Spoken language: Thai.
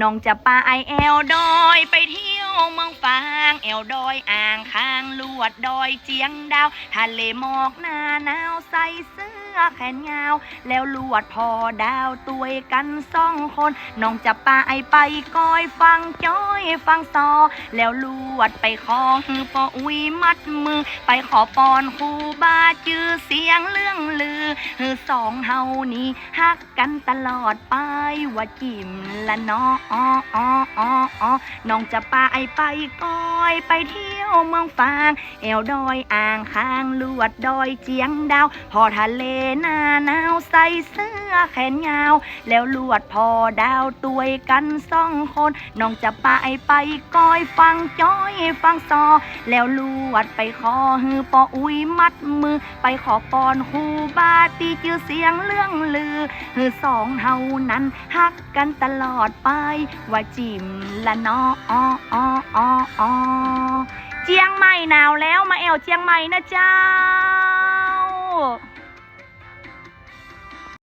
น้องจะปาไอแอลดอยไปเที่ยวเมืองฟาง วดอยอ่างค้างลวดดอยเจียงดาวทะเลหมอกหน้าหนาวใส่เสื้อแขนยาว แล้วลวดพอดาวตัวยกันสองคนน้องจะไปไปก้อยฟังจ้อยฟังซอ แล้วลวดไปขอือปออุ้ยมัดมือ ไปขอปอนครูบาจื้อเสียงเรื่องลือฮือสองเฮานี้ฮักกันตลอดไปว่าจิมละเนาะ อ น้องจะไปไปก้อยไปเที่ยวเมืองฟาง แอวดอยอ่างค้างลวดดอยเจียงดาว พอทะเลหน้าหนาวใส่เสื้อแขนยาว แล้วลวดพอดาวตัวยกันสองคน น้องจะไปไปก้อยฟังจ้อยฟังซอ แล้วลวดไปขอฮือปออุ้ยมัดมือ ไปขอปอนคูบาตีจื้อเสียงเรื่องลือฮือสองเฮานั้นฮักกันตลอดไปว่าจิมละเนออออออเจียงใหม่หนาวแล้วมาแอวเจียงใหม่นะเจ้า